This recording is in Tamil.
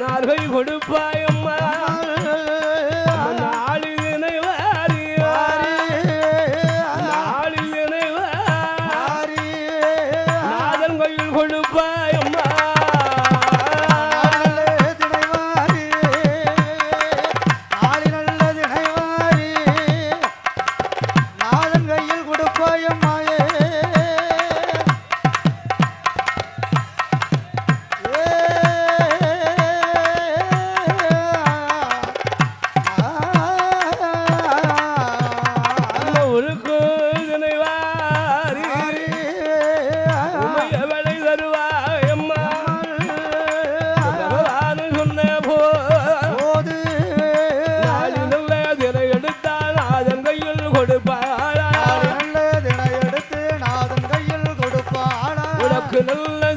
நார்கை கொடுப்பாயம்மா கொடுப்பாளா? நல்ல தின எடுத்து நாதன் கையில் கொடுப்பாளா? உனக்கு நல்ல